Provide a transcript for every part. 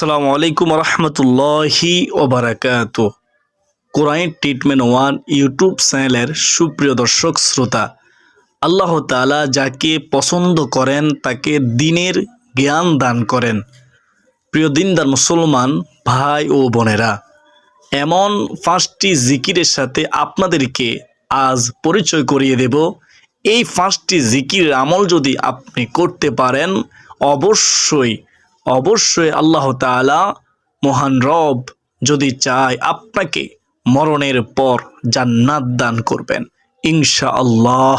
আসসালামু আলাইকুম রহমতুল্লাহি ওবরাকাত। কোরআন ট্রিটমেন্ট ওয়ান ইউটিউব চ্যানেলের সুপ্রিয় দর্শক শ্রোতা, আল্লাহ তাআলা যাকে পছন্দ করেন তাকে দিনের জ্ঞান দান করেন। প্রিয় দিনদার মুসলমান ভাই ও বোনেরা, এমন পাঁচটি জিকিরের সাথে আপনাদেরকে আজ পরিচয় করিয়ে দেব। এই পাঁচটি জিকির আমল যদি আপনি করতে পারেন, অবশ্যই অবশ্যই আল্লাহ তাআলা মহান রব যদি চায় আপনাকে মরণের পর জান্নাত দান করবেন। ইনশা আল্লাহ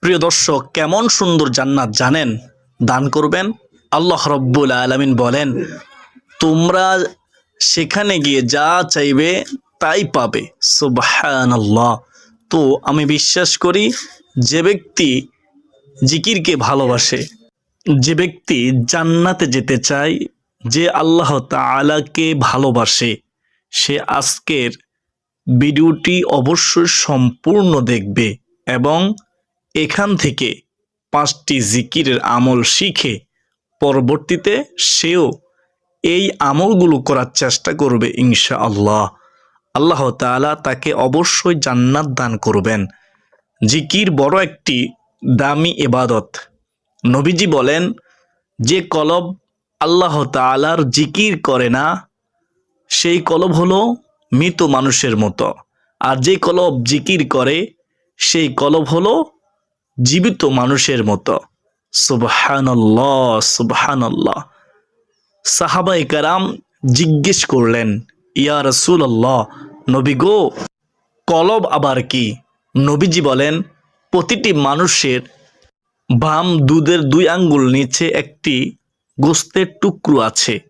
প্রিয় দর্শক, কেমন সুন্দর জান্নাত জানেন? দান করবেন। আল্লাহ রব্বুল আলমিন বলেন, তোমরা সেখানে গিয়ে যা চাইবে তাই পাবে। সুবহান আল্লাহ তো আমি বিশ্বাস করি, যে ব্যক্তি জিকিরকে ভালোবাসে যে ব্যক্তি জান্নাতে যেতে চায়, যে আল্লাহ তাআলাকে ভালোবাসে, সে আজকের ভিডিওটি অবশ্যই সম্পূর্ণ দেখবে এবং এখান থেকে পাঁচটি জিকিরের আমল শিখে পরবর্তীতে সেও এই আমলগুলো করার চেষ্টা করবে ইনশা আল্লাহ আল্লাহ তাআলা তাকে অবশ্যই জান্নাত দান করবেন। জিকির বড় একটি দামি এবাদত নবীজি বলেন, যে কলব আল্লাহ তাআলার জিকির করে না, সেই কলব হলো মৃত মানুষের মতো। আর যে কলব জিকির করে, সেই কলব হলো জীবিত মানুষের মতো। সুবহানাল্লাহ সুবহানাল্লাহ। সাহাবাই কারাম জিজ্ঞেস করলেন, ইয়া রসুল্লাহ নবী গো, কলব আবার কি? নবীজি বলেন, প্রতিটি মানুষের বাম দুধের দুই আঙ্গুল নিচে একটি গোস্তের টুকরো আছে।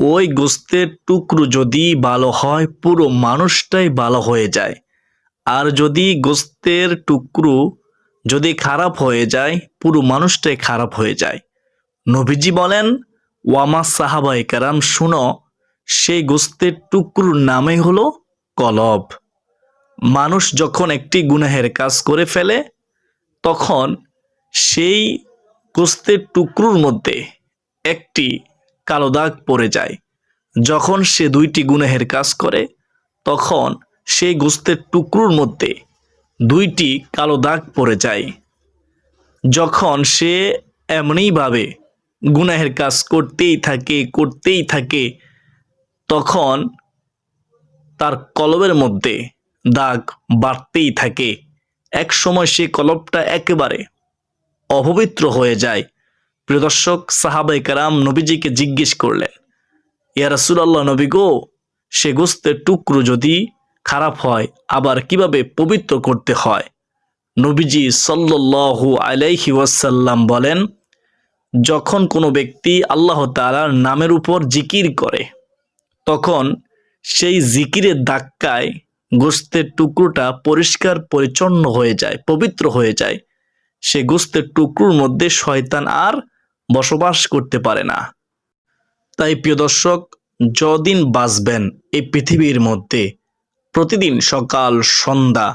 ওই গোস্তের টুকরো যদি ভালো হয়, পুরো মানুষটাই ভালো হয়ে যায়। আর যদি গোস্তের টুকরো যদি খারাপ হয়ে যায়, পুরো মানুষটাই খারাপ হয়ে যায়। নবীজি বলেন, ওয়ামা সাহাবাই কারাম, শুনো, সেই গোস্তের টুকরোর নামে হলো কলব। মানুষ যখন একটি গুনাহের কাজ করে ফেলে, তখন সেই গোস্তের টুকরোর মধ্যে একটি কালো দাগ পড়ে যায়। যখন সে দুইটি গুনাহের কাজ করে, তখন সেই গোস্তের টুকরোর মধ্যে দুইটি কালো দাগ পড়ে যায়। যখন সে এমনিভাবে গুনাহের কাজ করতেই থাকে করতেই থাকে, তখন তার কলবের মধ্যে দাগ বাড়তেই থাকে। এক সময় সে কলবটা একেবারে অপবিত্র হয়ে যায়। প্রিয় দর্শক সাহাবাই কারাম নবীজিকে জিজ্ঞেস করলেন, ইয়া রাসূলুল্লাহ নবী গো, সে গোস্তের টুকরো যদি খারাপ হয়, আবার কীভাবে পবিত্র করতে হয়? নবীজি সাল্লাল্লাহু আলাইহি ওয়াসাল্লাম বলেন, যখন কোনো ব্যক্তি আল্লাহ তাআলার নামের উপর জিকির করে, তখন সেই জিকিরের ধাক্কায় গোস্তের টুকরোটা পরিষ্কার, পরিচ্ছন্ন হয়ে যায়, পবিত্র হয়ে যায়। সে গোস্তের টুকরোর মধ্যে শয়তান আর বসবাস করতে পারে না। তাই প্রিয় দর্শক, যদিন বাঁচবেন এই পৃথিবীর মধ্যে, প্রতিদিন সকাল সন্ধ্যা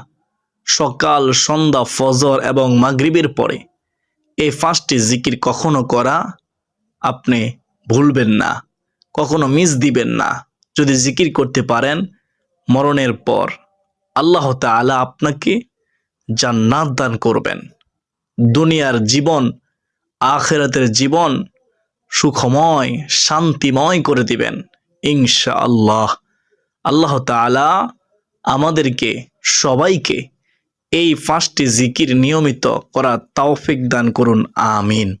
সকাল সন্ধ্যা ফজর এবং মাগরিবের পরে এই পাঁচটি জিকির কখনো করা আপনি ভুলবেন না, কখনো মিস দিবেন না। যদি জিকির করতে পারেন, মরণের পর আল্লাহ তাআলা আপনাকে জান্নাত দান করবেন। দুনিয়ার জীবন, আখেরাতের জীবন সুখময়, শান্তিময় করে দিবেন ইনশা আল্লাহ আল্লাহ তাআলা আমাদেরকে, সবাইকে এই পাঁচটি জিকির নিয়মিত করা তাওফিক দান করুন, আমিন।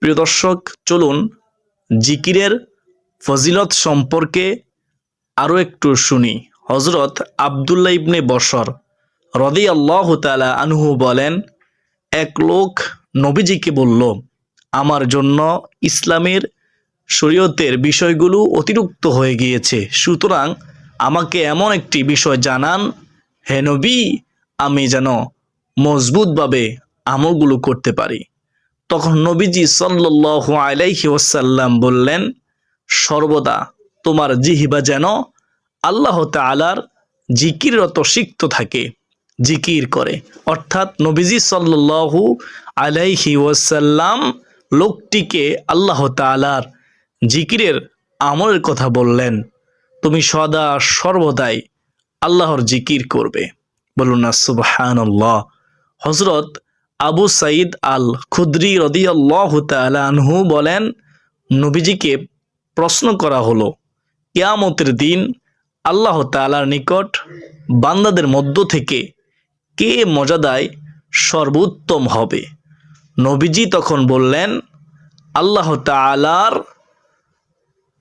প্রিয় দর্শক, চলুন জিকিরের ফজিলত সম্পর্কে আরও একটু শুনি। হজরত আবদুল্লাহ ইবনে বসর রদি আল্লাহ তালা আনহু বলেন এক লোক নবীজিকে বলল, আমার জন্য ইসলামের শরীয়তের বিষয়গুলো অতিরিক্ত হয়ে গিয়েছে। সুতরাং আমাকে এমন একটি বিষয় জানান, হে নবী, আমি যেন মজবুতভাবে আমলগুলো করতে পারি। তখন নবীজি সাল্লাহ আলাইহি ওসাল্লাম বললেন, সর্বদা তোমার জিহিবা যেন আল্লাহ তালার জিকিররত সিক্ত থাকে। জিকির করে। অর্থাৎ নবীজি সাল্লু আলাইহি ওয়াসাল্লাম লোকটিকে আল্লাহ তালার জিকিরের আমলের কথা বললেন, তুমি সদা সর্বদাই আল্লাহর জিকির করবে। বলুন না, সুবহানাল্লাহ। হজরত আবু সাইদ আল খুদ্রি রদিয়াল্লাহ আনহু বলেন, নবীজিকে প্রশ্ন করা হলো, কেয়ামতের দিন আল্লাহ তাআলার নিকট বান্দাদের মধ্য থেকে কে মজাদায় সর্বোত্তম হবে? নবীজি তখন বললেন, আল্লাহ তাআলার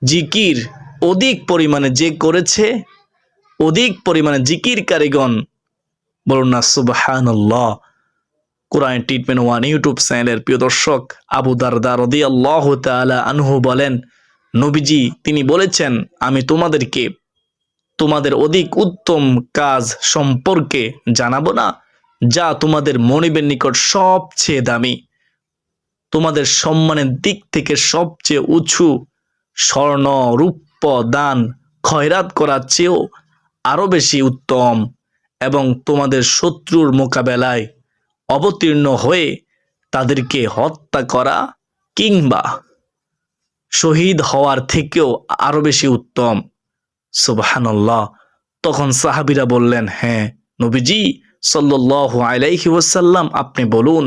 জিকির অধিক পরিমাণে যে করেছে, অধিক পরিমাণে জিকির কারিগণ বলুন না, সুবহানাল্লাহ। কোরআন ট্রিটমেন্ট ওয়ান ইউটিউব চ্যানেলের প্রিয় দর্শক আবু দারদা রদি আল্লাহ তালা আনহু বলেন, নবীজি, তিনি বলেছেন, আমি তোমাদেরকে তোমাদের অধিক উত্তম কাজ সম্পর্কে জানাব না, যা তোমাদের মনিবের নিকট সবচেয়ে দামি। তোমাদের সম্মানের দিক থেকে সবচেয়ে উঁচু স্বর্ণ, রূপ্য, দান, খয়রাত করার চেয়েও আরও বেশি উত্তম এবং তোমাদের শত্রুর মোকাবেলায় অবতীর্ণ হয়ে তাদেরকে হত্যা করা কিংবা শহীদ হওয়ার থেকেও আরও বেশি উত্তম। সুবহানাল্লাহ। তখন সাহাবিরা বললেন হ্যাঁ নবীজি সাল্লাল্লাহু আলাইহি ওয়াসাল্লাম, আপনি বলুন,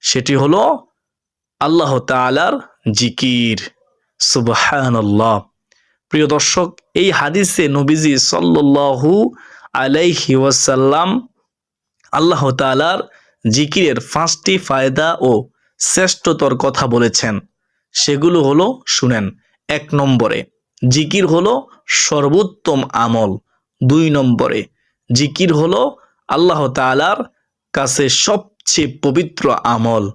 সেটি হলো আল্লাহ তাআলার জিকির। সুবহানাল্লাহ। প্রিয় দর্শক, এই হাদিসে নবীজি সাল্লাল্লাহু আলাইহি ওয়াসাল্লাম আল্লাহ তাআলার জিকিরের পাঁচটি ফায়দা ও শ্রেষ্ঠতর কথা বলেছেন। সেগুলো হলো, শুনেন, এক নম্বরে জিকির হলো সর্বোত্তম আমল দুই নম্বরে। জিকির হলো আল্লাহ তাআলার কাছে সবচেয়ে পবিত্র আমল।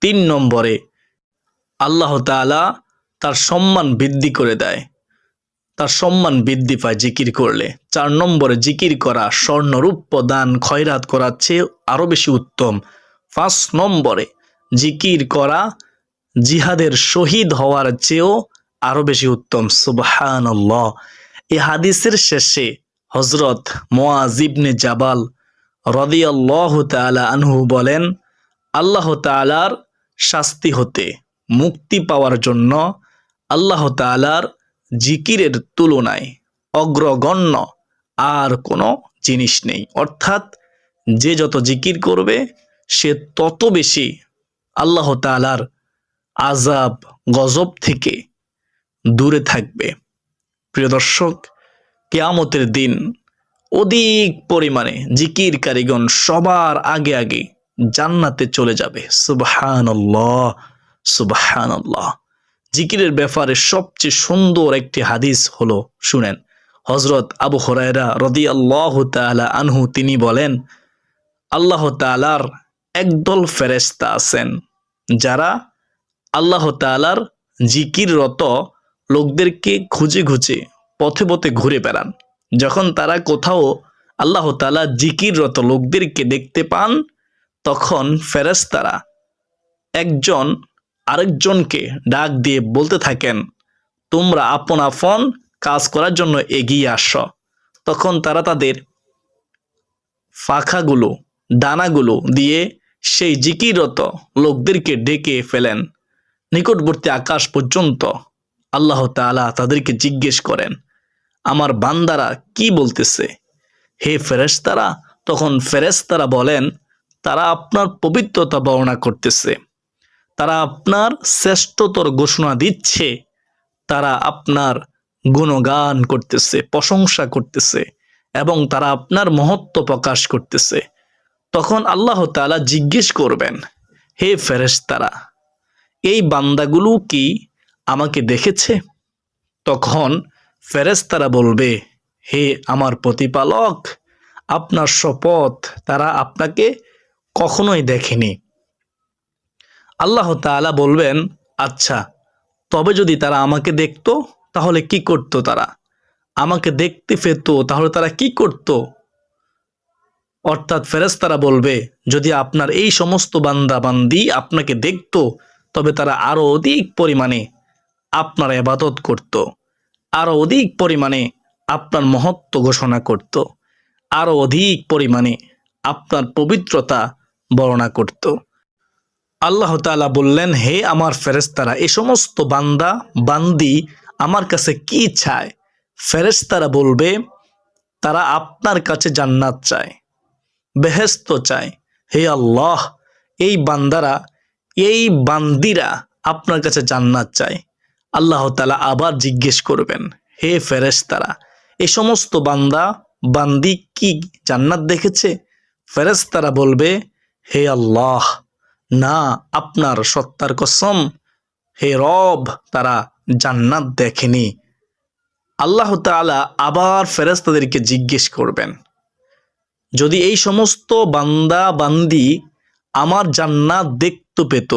তিন নম্বরে, আল্লাহ তাআলা তার সম্মান বৃদ্ধি করে দেয়। তার সম্মান বৃদ্ধি পায় জিকির করলে। চার নম্বরে, জিকির করা স্বর্ণরূপ দান খয়রাত করার চেয়ে আরও বেশি উত্তম। পাঁচ নম্বরে, জিকির করা জিহাদের শহীদ হওয়ার চেয়েও আরও বেশি উত্তম। সুবহান এই হাদিসের শেষে হজরত মোয়াজিবনে জাবাল রদিয়াল্লাহ তালা আনহু বলেন, আল্লাহ তালার শাস্তি হতে, মুক্তি পাওয়ার জন্য আল্লাহ তালার জিকিরের তুলনায় অগ্রগণ্য আর কোনো জিনিস নেই। অর্থাৎ যে যত জিকির করবে, সে তত বেশি আল্লাহ তালার আজাব গজব থেকে দূরে থাকবে। প্রিয় দর্শক, কেয়ামতের দিন অধিক পরিমাণে জিকির কারিগণ সবার আগে আগে জান্নাতে চলে যাবে। সুবহান সুবহান জিকিরের ব্যাপারে সবচেয়ে সুন্দর একটি হাদিস হলো, শুনেন। হজরত আবু হরাইরা রদি আল্লাহ তালা আনহু, তিনি বলেন, আল্লাহ তালার একদল ফেরেস্তা আছেন, যারা আল্লাহ তালার জিকিররত লোকদেরকে খুঁজে খুঁজে, পথে পথে ঘুরে বেড়ান। যখন তারা কোথাও আল্লাহ তালা জিকিররত লোকদেরকে দেখতে পান, তখন ফেরেস্তারা একজন আরেকজনকে ডাক দিয়ে বলতে থাকেন, তোমরা আপন আপন কাজ করার জন্য এগিয়ে আস। তখন তারা তাদের ফাঁকাগুলো, ডানাগুলো দিয়ে সেই জিকিরত লোকদেরকে ডেকে ফেলেন। নিকটবর্তী আকাশ পর্যন্ত আল্লাহ তালা তাদেরকে জিজ্ঞেস করেন, আমার বান্দারা কি বলতেছে? হে ফেরেশতারা, তখন ফেরেশতারা বলেন, তারা আপনার পবিত্রতা বর্ণনা করতেছে। তারা আপনার শ্রেষ্ঠতর ঘোষণা দিচ্ছে। তারা আপনার গুণগান করতেছে, প্রশংসা করতেছে এবং তারা আপনার মহত্ব প্রকাশ করতেছে। তখন আল্লাহ তালা জিজ্ঞেস করবেন, হে ফেরেশতারা, এই বান্দাগুলো কি আমাকে দেখেছে? তখন ফেরেশতারা বলবে, হে আমার প্রতিপালক, আপনার শপথ তারা আপনাকে কখনোই দেখেনি। আল্লাহ তাআলা বলবেন আচ্ছা তবে যদি তারা আমাকে দেখতো, তাহলে কি করতো তারা? আমাকে দেখতে পেত, তাহলে তারা কি করত? অর্থাৎ ফেরেশতারা বলবে, যদি আপনার এই সমস্ত বান্দা বান্দি আপনাকে দেখতো, তবে তারা আরও অধিক পরিমাণে আপনার এবাদত করত, আরও অধিক পরিমাণে আপনার মহত্ব ঘোষণা করত, আরও অধিক পরিমাণে আপনার পবিত্রতা বর্ণনা করত। আল্লাহ তাআলা বললেন, হে আমার ফেরেশতারা, এ সমস্ত বান্দা, বান্দি আমার কাছে কি চায়? ফেরেশতারা বলবে, তারা আপনার কাছে জান্নাত চায় বেহেস্ত চায়। হে আল্লাহ, এই বান্দারা, এই বান্দিরা আপনার কাছে জান্নাত চায়। আল্লাহ তাআলা আবার জিজ্ঞেস করবেন, হে ফেরেশতারা, এ সমস্ত বান্দা, বান্দি কি জান্নাত দেখেছে? ফেরেশতারা বলবে, হে আল্লাহ, না, আপনার সত্তার কসম, হে রব, তারা জান্নাত দেখেনি। আল্লাহ তাআলা আবার ফেরেশতাদেরকে জিজ্ঞেস করবেন, যদি এই সমস্ত বান্দা, বান্দি আমার জান্নাত দেখতে পেত,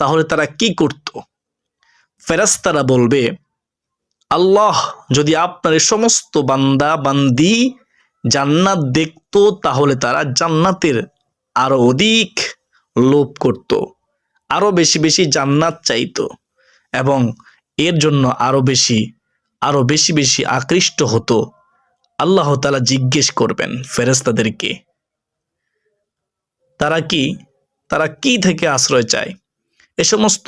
তাহলে তারা কি করত? ফেরেশতারা বলবে, আল্লাহ যদি আপনার সমস্ত বান্দা বান্দি জান্নাত দেখতো, তাহলে তারা জান্নাতের আরও অধিক লোভ করত, আরও বেশি বেশি জান্নাত চাইতো এবং এর জন্য আরও বেশি আরও বেশি বেশি আকৃষ্ট হতো। আল্লাহ তালা জিজ্ঞেস করবেন ফেরেস্তাদেরকে তারা কি তারা কি থেকে আশ্রয় চায়? এ সমস্ত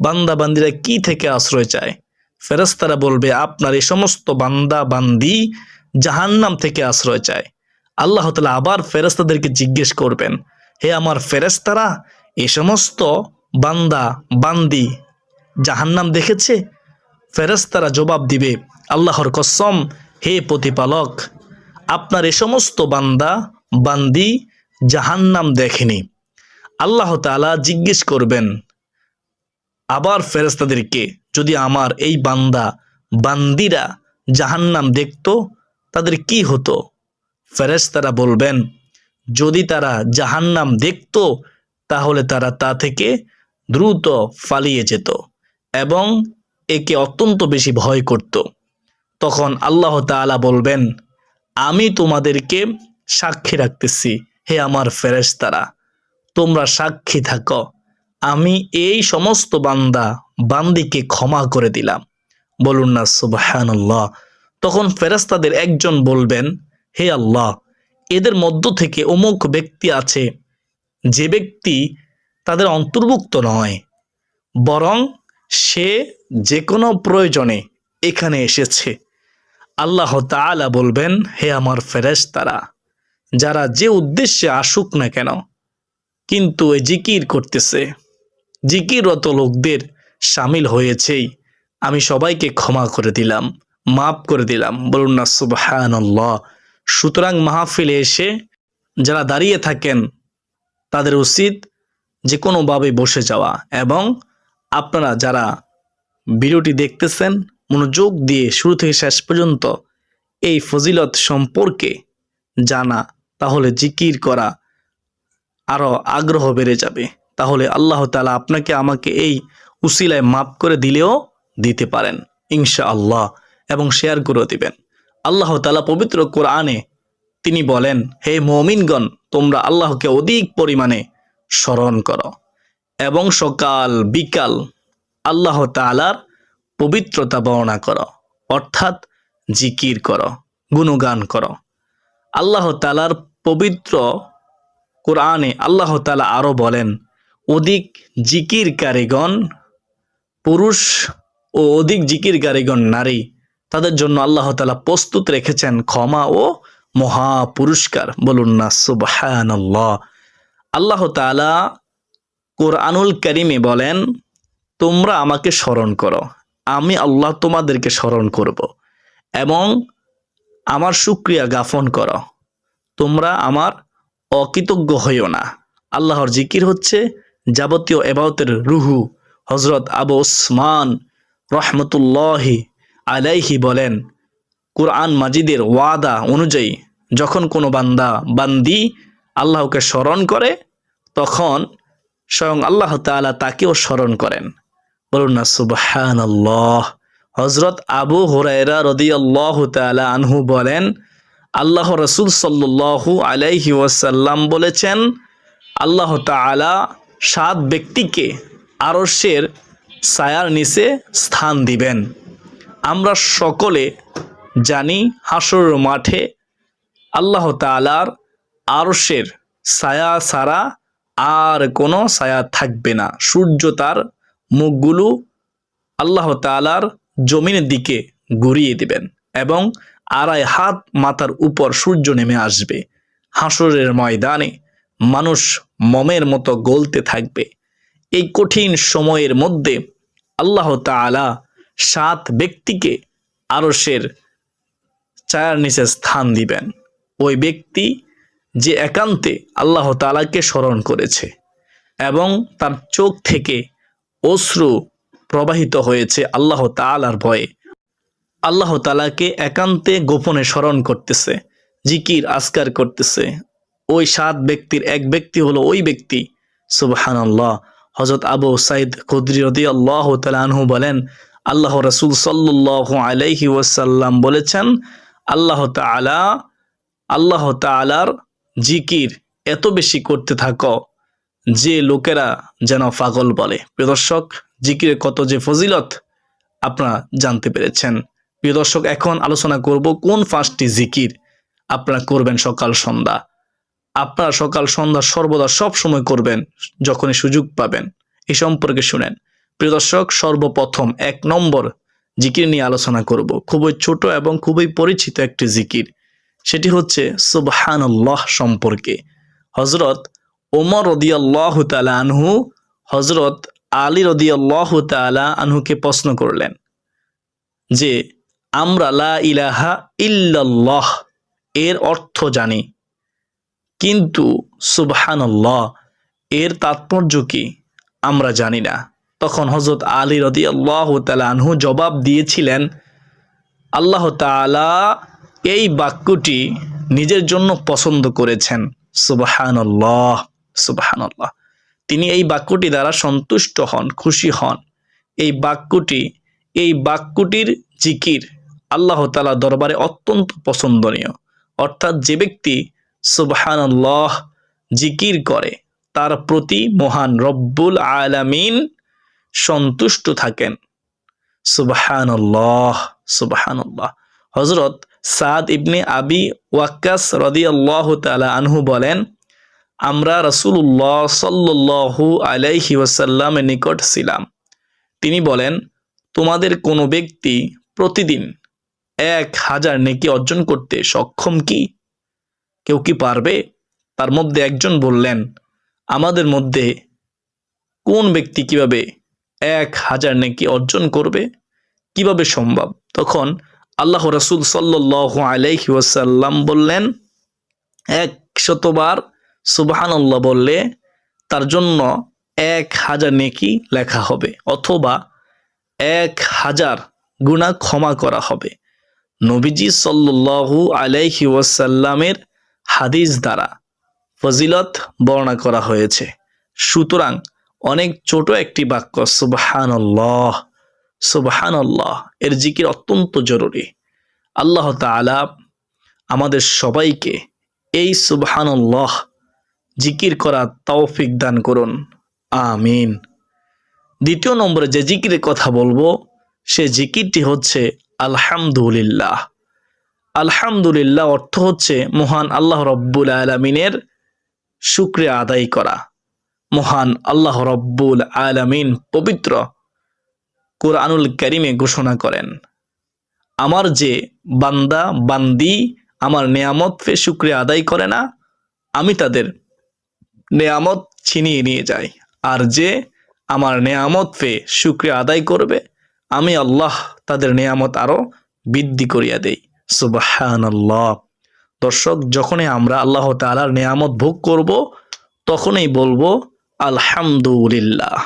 বান্দা বান্দিরা কি থেকে আশ্রয় চায়? ফেরেস্তারা বলবে, আপনার এই সমস্ত বান্দা বান্দি জাহান্নাম থেকে আশ্রয় চায়। আল্লাহ তালা আবার ফেরেস্তাদেরকে জিজ্ঞেস করবেন, হে আমার ফেরেস্তারা এ সমস্ত বান্দা বান্দি জাহান্নাম দেখেছে? ফেরেস্তারা জবাব দিবে, আল্লাহর কসম, হে প্রতিপালক, আপনার এ সমস্ত বান্দা বান্দি জাহান্নাম দেখেনি। আল্লাহ তাআলা জিজ্ঞেস করবেন আবার ফেরেস্তাদেরকে যদি আমার এই বান্দা, বান্দিরা জাহান্নাম দেখতো, তাদের কি হতো? ফেরেস্তারা বলবেন, যদি তারা জাহান্নাম দেখত, তাহলে তারা তা থেকে দ্রুত ফালিয়ে যেত এবং একে অত্যন্ত বেশি ভয় করত। তখন আল্লাহ তাআলা বলবেন, আমি তোমাদেরকে সাক্ষী রাখতেছি, হে আমার ফেরেশতারা, তোমরা সাক্ষী থাকো। আমি এই সমস্ত বান্দা বান্দিকে ক্ষমা করে দিলাম। বলুন না, সুবহানাল্লাহ। তখন ফেরেশতাদের একজন বলবেন, হে আল্লাহ, এদের মধ্য থেকে অমুক ব্যক্তি আছে, যে ব্যক্তি তাদের অন্তর্ভুক্ত নয়, বরং সে যে কোনো প্রয়োজনে এখানে এসেছে। আল্লাহ তাআলা বলবেন, হে আমার ফেরেশতারা, যারা যে উদ্দেশ্যে আসুক না কেন, কিন্তু এ জিকির করতেছে। জিকিররত লোকদের সামিল হয়েছেই। আমি সবাইকে ক্ষমা করে দিলাম, মাফ করে দিলাম। বলুন না, সুবহানাল্লাহ। সুতরাং মাহফিলে এসে যারা দাঁড়িয়ে থাকেন, তাদের উচিত যে কোনোভাবে বসে যাওয়া এবং আপনারা যারা ভিডিওটি দেখতেছেন, মনোযোগ দিয়ে শুরু থেকে শেষ পর্যন্ত এই ফজিলত সম্পর্কে জানা, তাহলে জিকির করা আরও আগ্রহ বেড়ে যাবে। তাহলে আল্লাহ তালা আপনাকে আমাকে এই উসিলায় মাফ করে দিলেও দিতে পারেন ইনশা আল্লাহ এবং শেয়ার করে দিবেন। আল্লাহ তালা পবিত্র কোরআনে তিনি বলেন, হে মমিনগণ, তোমরা আল্লাহকে অধিক পরিমাণে স্মরণ করো। এবং সকাল, বিকাল আল্লাহ তালার পবিত্রতা বর্ণনা করো, অর্থাৎ জিকির করো, গুণগান করো। আল্লাহ তালার পবিত্র কোরআনে আল্লাহ তালা আরও বলেন অধিক জিকির কারিগণ, পুরুষ ও অধিক জিকির কারিগণ নারী, তাদের জন্য আল্লাহ তালা প্রস্তুত রেখেছেন ক্ষমা ও মহা পুরস্কার বলুন না সুবহান আল্লাহ তালা কোরআনুল করিমে বলেন, তোমরা আমাকে স্মরণ করো, আমি আল্লাহ তোমাদেরকে স্মরণ করব এবং আমার সুক্রিয়া জ্ঞাপন করো। তোমরা আমার অকৃতজ্ঞ হইও না। আল্লাহর জিকির হচ্ছে যাবতীয় এবাউতের রুহু হজরত আবু ওসমান রহমতুল্লাহি আলাইহি বলেন, কোরআন মাজিদের ওয়াদা অনুযায়ী যখন কোনো বান্দা বান্দি আল্লাহকে স্মরণ করে, তখন স্বয়ং আল্লাহ তাআলা তাকেও স্মরণ করেন। বলুন না সুবহান আল্লাহ হজরত আবু হুরায়রা রদি আল্লাহ তালা আনহু বলেন, আল্লাহ রসুল সাল্লু আলাইহি ওয়াসাল্লাম বলেছেন, আল্লাহ তাআলা সাত ব্যক্তিকে আরশের ছায়ার নিচে স্থান দিবেন। আমরা সকলে জানি হাসর মাঠে আল্লাহ তাআলার আরশের ছায়া ছাড়া আর কোনো ছায়া থাকবে না। সূর্য তার মুখগুলো আল্লাহ তালার জমিনের দিকে ঘুরিয়ে দিবেন এবং আড়াই হাত মাথার উপর সূর্য নেমে আসবে। হাসরের ময়দানে মানুষ মমের মতো গলতে থাকবে। এই কঠিন সময়ের মধ্যে আল্লাহ তাআলা সাত ব্যক্তিকে আরশের চায়ার নিচে স্থান দিবেন। ওই ব্যক্তি যে একান্তে আল্লাহ তাআলাকে স্মরণ করেছে এবং তার চোখ থেকে অশ্রু প্রবাহিত হয়েছে আল্লাহ তাআলার ভয়ে। আল্লাহ তাআলাকে একান্তে গোপনে স্মরণ করতেছে, জিকির আসকার করতেছে ওই সাত ব্যক্তির, এক ব্যক্তি হলো ওই ব্যক্তি। সুবহানাল্লাহ। হজরত আবু সাইদ খুদ্রি রদি আল্লাহ আনহু বলেন, আল্লাহ রসুল সাল্লাহ আলাইহি ওয়াসাল্লাম বলেছেন, আল্লাহ তাআলা, আল্লাহ তাআলার জিকির এত বেশি করতে থাকো যে লোকেরা যেন পাগল বলে। প্রিয় দর্শক জিকিরের কত যে ফজিলত আপনারা জানতে পেরেছেন। প্রিয় দর্শক, এখন আলোচনা করব কোন পাঁচটি জিকির আপনারা করবেন সকাল সন্ধ্যা। আপনারা সকাল, সন্ধ্যা সর্বদা সব সময় করবেন, যখনই সুযোগ পাবেন। এ সম্পর্কে শুনেন। প্রিয় দর্শক, সর্বপ্রথম এক নম্বর জিকির নিয়ে আলোচনা করব। খুবই ছোট এবং খুবই পরিচিত একটি জিকির। সেটি হচ্ছে সুবহানাল্লাহ সম্পর্কে। হজরত ওমর রদিয়াল্লাহ তালা আনহু হজরত আলী রদিয়াল্লাহ তালা আনহুকে প্রশ্ন করলেন যে, আমরা লা ইলাহা ইল্লাল্লাহ এর অর্থ জানি। কিন্তু সুবহানাল্লাহ, এর তাৎপর্য কি আমরা জানি না। তখন হজরত আলী রদি আল্লাহ আনহু জবাব দিয়েছিলেন, আল্লাহ তাআলা এই বাক্যটি নিজের জন্য পছন্দ করেছেন। সুবহানাল্লাহ সুবহানাল্লাহ। তিনি এই বাক্যটি দ্বারা সন্তুষ্ট হন, খুশি হন। এই বাক্যটি, এই বাক্যটির জিকির আল্লাহ তাআলা দরবারে অত্যন্ত পছন্দনীয়। অর্থাৎ যে ব্যক্তি সুবহানাল্লাহ জিকির করে। তার প্রতি মহান রব্বুল আলামিন সন্তুষ্ট থাকেন। সুবহানাল্লাহ সুবহানাল্লাহ। হজরত সাদ ইবনে আবি ওয়াক্কাস রদি আল্লাহ তালা আনহু বলেন, আমরা রসুল্লাহ সাল্লু আলাইহি ওয়াসাল্লামের নিকট ছিলাম। তিনি বলেন, তোমাদের কোনো ব্যক্তি প্রতিদিন এক হাজার নেকি অর্জন করতে সক্ষম কি? কেউ কি পারবে? তার মধ্যে একজন বললেন, আমাদের মধ্যে কোন ব্যক্তি কীভাবে এক হাজার নেকি অর্জন করবে? কীভাবে সম্ভব? তখন আল্লাহ রসুল সাল্লাহ আলাইহি ওয়াসাল্লাম বললেন এক শতবার সুবাহান্লাহ বললে তার জন্য এক হাজার নেকি লেখা হবে, অথবা এক হাজার গুণা ক্ষমা করা হবে। নবীজি সাল্লু আলাইহি ওয়াসাল্লামের হাদিস দ্বারা ফজিলত বর্ণনা করা হয়েছে। সুতরাং অনেক ছোট একটি বাক্য, সুবহানাল্লাহ সুবহানাল্লাহ, এর জিকির অত্যন্ত জরুরি। আল্লাহ তাআলা আমাদের সবাইকে এই সুবহানাল্লাহ জিকির করা তৌফিক দান করুন। আমিন। দ্বিতীয় নম্বরে যে জিকিরের কথা বলব, সে জিকিরটি হচ্ছে আলহামদুলিল্লাহ। আলহামদুলিল্লাহ অর্থ হচ্ছে মহান আল্লাহ রব্বুল আলমিনের শুক্রিয়া আদায় করা। মহান আল্লাহ রব্বুল আলমিন পবিত্র কোরআনুল করিমে ঘোষণা করেন, আমার যে বান্দা, বান্দি আমার নেয়ামত ফে শুক্রিয়া আদায় করে না, আমি তাদের নেয়ামত ছিনিয়ে নিয়ে যাই। আর যে আমার নেয়ামত ফে শুক্রিয়া আদায় করবে, আমি আল্লাহ তাদের নেয়ামত আরও বৃদ্ধি করিয়া দেই। সুবাহান দর্শক, যখনই আমরা আল্লাহ তালার নেয়ামত ভোগ করব, তখনই বলব, আলহামদুলিল্লাহ।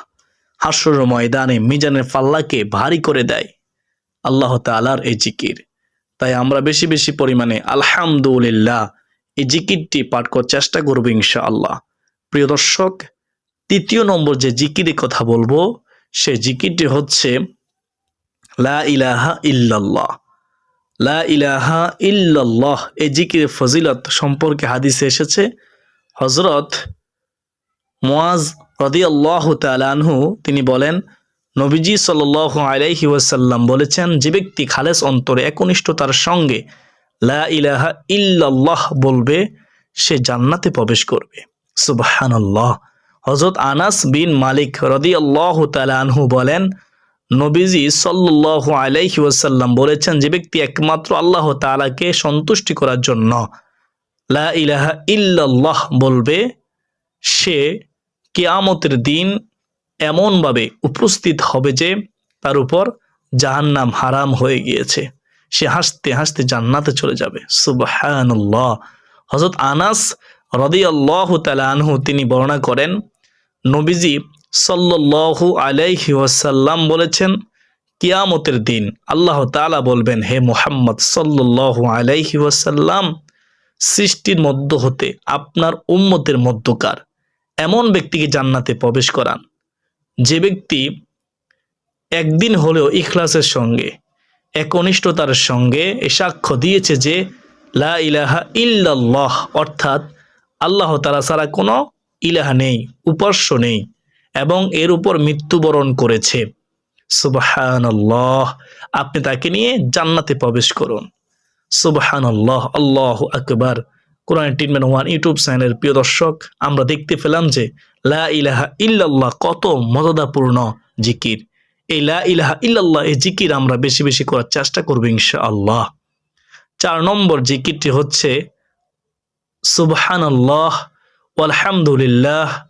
হাসর ময়দানে মিজানের পাল্লাকে ভারী করে দেয় আল্লাহ তালার এই জিকির। তাই আমরা বেশি বেশি পরিমাণে আলহামদুলিল্লাহ এই জিকিরটি পাঠ করার চেষ্টা করব ইনশা আল্লাহ প্রিয় দর্শক, তৃতীয় নম্বর যে জিকিরের কথা বলব, সে জিকিরটি হচ্ছে, লা ইলাহা ইল্লাল্লাহ। ইলাহা ইল্লাল্লাহ এই জিকিরের ফজিলত সম্পর্কে হাদিসে এসেছে। হজরত মোয়াজ রদিয়াল্লাহ তালানহু তিনি বলেন, নবীজি সাল আলাইহি ওয়াসাল্লাম বলেছেন, যে ব্যক্তি খালেস অন্তরে একনিষ্ঠতার সঙ্গে লা ইলাহা ইল্লাল্লাহ বলবে, সে জান্নাতে প্রবেশ করবে। সুবহানাল্লাহ। হজরত আনাস বিন মালিক রদি আল্লাহ আনহু বলেন নবীজি সাল্লাহ আলাইহি ওয়াসাল্লাম বলেছেন যে ব্যক্তি একমাত্র আল্লাহ তাআলাকে সন্তুষ্টি করার জন্য লা ইলাহা ইল্লাল্লাহ বলবে, সে কিয়ামতের দিন এমনভাবে উপস্থিত হবে যে তার উপর জাহান্নাম হারাম হয়ে গিয়েছে। সে হাসতে হাসতে জান্নাতে চলে যাবে। সুবহানাল্লাহ। হজরত আনাস রদিয়াল্লাহ আনহু তিনি বর্ণনা করেন, নবীজি সাল্লাল্লাহু আলাইহি ওয়াসাল্লাম বলেছেন, কিয়ামতের দিন আল্লাহ তাআলা বলবেন, হে মুহাম্মদ সাল্লাল্লাহু আলাইহি ওয়াসাল্লাম, সৃষ্টির মধ্য হতে আপনার উম্মতের মধ্যকার এমন ব্যক্তিকে জান্নাতে প্রবেশ করান। যে ব্যক্তি একদিন হলেও ইখলাসের সঙ্গে, একনিষ্ঠতার সঙ্গে এ সাক্ষ্য দিয়েছে যে, লা ইলাহা ইল্লাল্লাহ, অর্থাৎ আল্লাহ তালা ছাড়া কোনো ইলাহা নেই, উপাস্য নেই। এবং এর উপর মৃত্যুবরণ করেছে। সুবহানাল্লাহ, আপনি তাকে নিয়ে জান্নাতে প্রবেশ করুন। সুবহানাল্লাহ, আল্লাহ আকবার। কোরআন টিনমেন ওয়ান ইউটিউব চ্যানেলের প্রিয় দর্শক, আমরা দেখতে পেলাম যে লা ইলাহা ইল্লাল্লাহ কত মর্যাদাপূর্ণ জিকির। এই লা ইলাহা ইল্লাল্লাহ এই জিকির আমরা বেশি বেশি করার চেষ্টা করব ইনশাআল্লাহ। চার নম্বর জিকিরটি হচ্ছে, সুবহানাল্লাহ আলহামদুলিল্লাহ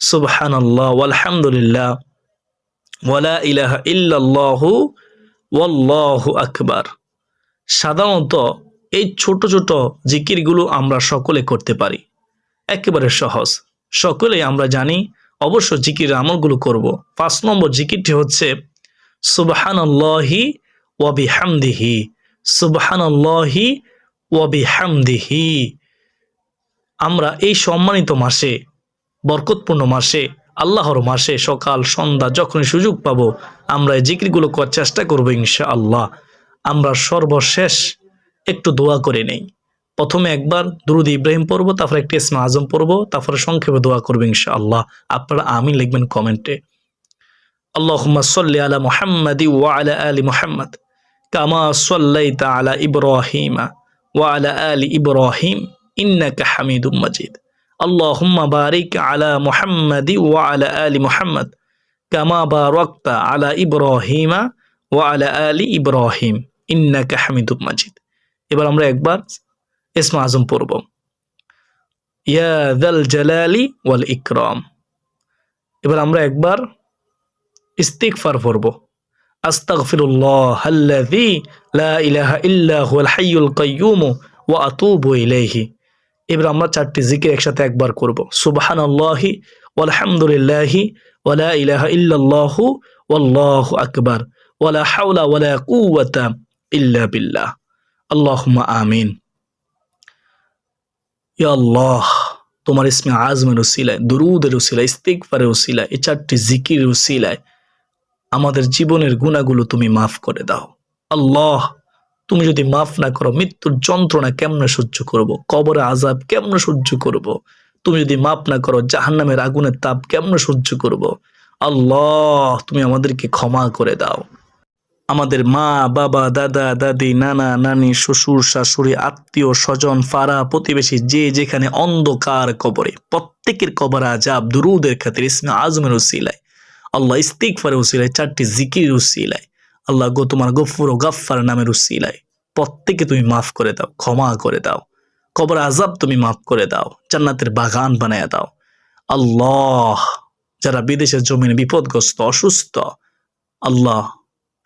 সুবহানাল্লাহ আলহামদুলিল্লাহ ওয়ালা ইলাহা ইল্লাল্লাহু, ওয়াল্লাহু আকবার। সাধারণত এই ছোট ছোট জিকিরগুলো আমরা সকলে করতে পারি। একেবারে সহজ। সকলে আমরা জানি, অবশ্য জিকির আমলগুলো করব। পাঁচ নম্বর জিকিরটি হচ্ছে, সুবহানাল্লাহি ওয়াবিহামদিহি সুবহানাল্লাহি ওয়াবিহামদিহি আমরা এই সম্মানিত মাসে বরকতপূর্ণ মাসে, আল্লাহর মাসে সকাল, সন্ধ্যা যখনই সুযোগ পাব, আমরা এই জিকিরগুলো করার চেষ্টা করব ইনশা আল্লাহ আমরা সর্বশেষ একটু দোয়া করে নেই। প্রথমে একবার দুরুদ ইব্রাহিম পড়ব, তারপরে একটি ইসমা আজম পড়ব, তারপরে সংক্ষেপে দোয়া করব ইনশা আল্লাহ আপনারা আমি লিখবেন কমেন্টে। আল্লাহুম্মা সাল্লি আলা মুহাম্মাদি ওয়া আলা আলি মুহাম্মদ, কামা সাল্লাইতা আলা ইব্রাহিমা ওয়া আলা আলি ইব্রাহিম, ইন্নাকা হামিদুম মাজিদ আল্লাহুম্মা বারিক আলা মুহাম্মাদি ওয়া আলা আলি মুহাম্মদ কামা বারাকতা আলা ইব্রাহিমা ওয়া আলা আলি ইব্রাহিম ইন্নাকা হামিদুম মাজিদ এবার আমরা একবার ইসমা আজম পড়ব। ইয়া দাল জালালি ওয়াল ইকরাম। এবার আমরা একবার ইস্তিগফার পড়ব। আস্তাগফিরুল্লাহ আল্লাযী লা ইলাহা ইল্লা হুয়াল হাইয়ুল কাইয়্যুম ওয়া আতুবু ইলাইহি। এবার আমরা চারটি জিকির একসাথে একবার করব। ইলাহা ইল্লাল্লাহু ওয়াল্লাহু আকবার ওয়ালা কুওয়াতা ইল্লা বিল্লাহ। আমিন। আল্লাহ, তোমার ইসমে আজমের উসিলায় দুরুদের উসিলায় ইস্তিগফারের উসিলায় এই চারটি জিকির উসিলায় আমাদের জীবনের গুণাগুলো তুমি মাফ করে দাও। আল্লাহ তুমি যদি মাফ না করো, মৃত্যুর যন্ত্রণা কেমনে সহ্য করব? কবরে আজাব কেমনে সহ্য করব? তুমি যদি মাফ না করো, জাহান্নামের আগুনের তাপ কেমনে সহ্য করব? আল্লাহ, তুমি আমাদেরকে ক্ষমা করে দাও। আমাদের মা, বাবা, দাদা, দাদি, নানা, নানি, শ্বশুর, শাশুড়ি, আত্মীয়, স্বজন ফারা প্রতিবেশী, যে যেখানে অন্ধকার কবরে, প্রত্যেকের কবর আজাব দুরুদের খাতির ইসমে আজমের উসিলায় আল্লাহ ইস্তিক ইস্তিকফারের উসিলায় চারটি জিকির উসিলায় আল্লাহ গো, তোমার গফুর ও গাফফার নামের উসিলায়। প্রত্যেকে তুমি মাফ করে দাও, ক্ষমা করে দাও। কবর আজাব তুমি মাফ করে দাও, জান্নাতের বাগান বানায় দাও। আল্লাহ, যারা বিদেশের জমিনে বিপদগ্রস্ত, অসুস্থ, আল্লাহ,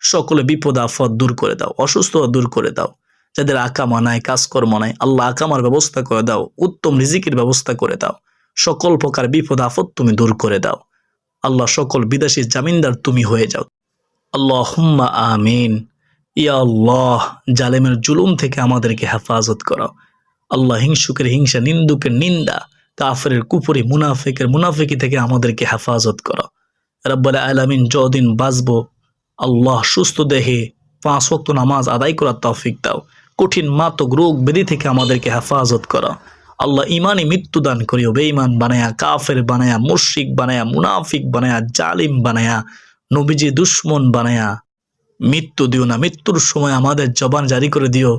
সকলে বিপদ আফদ দূর করে দাও অসুস্থ দূর করে দাও। যাদের আকামা নাই, কাজকর্ম নাই, আল্লাহ আকামার ব্যবস্থা করে দাও, উত্তম রিজিকের ব্যবস্থা করে দাও। সকল প্রকার বিপদ আফদ তুমি দূর করে দাও। আল্লাহ, সকল বিদেশি জামিনদার তুমি হয়ে যাও। আল্লাহ হুম্মা আমিন। ইয়া আল্লাহ, জালেমের জুলুম থেকে আমাদেরকে হেফাজত করো। আল্লাহ হিংসুকের হিংসা, নিন্দুকের নিন্দা কাফের কুপুরি মুনাফিকের মুনাফিকি থেকে আমাদেরকে হেফাজত করো। রব্বুল আলমিন যদিন বাঁচবো, আল্লাহ সুস্থ দেহে পাঁচ ওয়াক্ত নামাজ আদায় করার তৌফিক দাও। কঠিন মাতক রোগ ব্যাধি থেকে আমাদেরকে হেফাজত করো। আল্লাহ ইমানই মৃত্যু দান করিও। বেঈমান বানায়া, কাফের বানায়া, মুশরিক বানায়া, মুনাফিক বানায়া, জালিম বানায়া। নবীজি দুশ্মন বানায়া, মৃত্যু দিও না, মৃত্যুর সময় আমাদের জবান জারি করে দিও।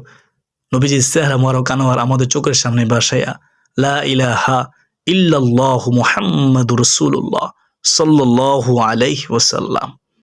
নবীজি চেহারা মারো কানোয়ার আমাদের চোখের সামনে বাসায়া, লা ইলাহা ইল্লাল্লাহু মুহাম্মাদুর রাসূলুল্লাহ সাল্লাল্লাহু আলাইহি ওয়াসাল্লাম।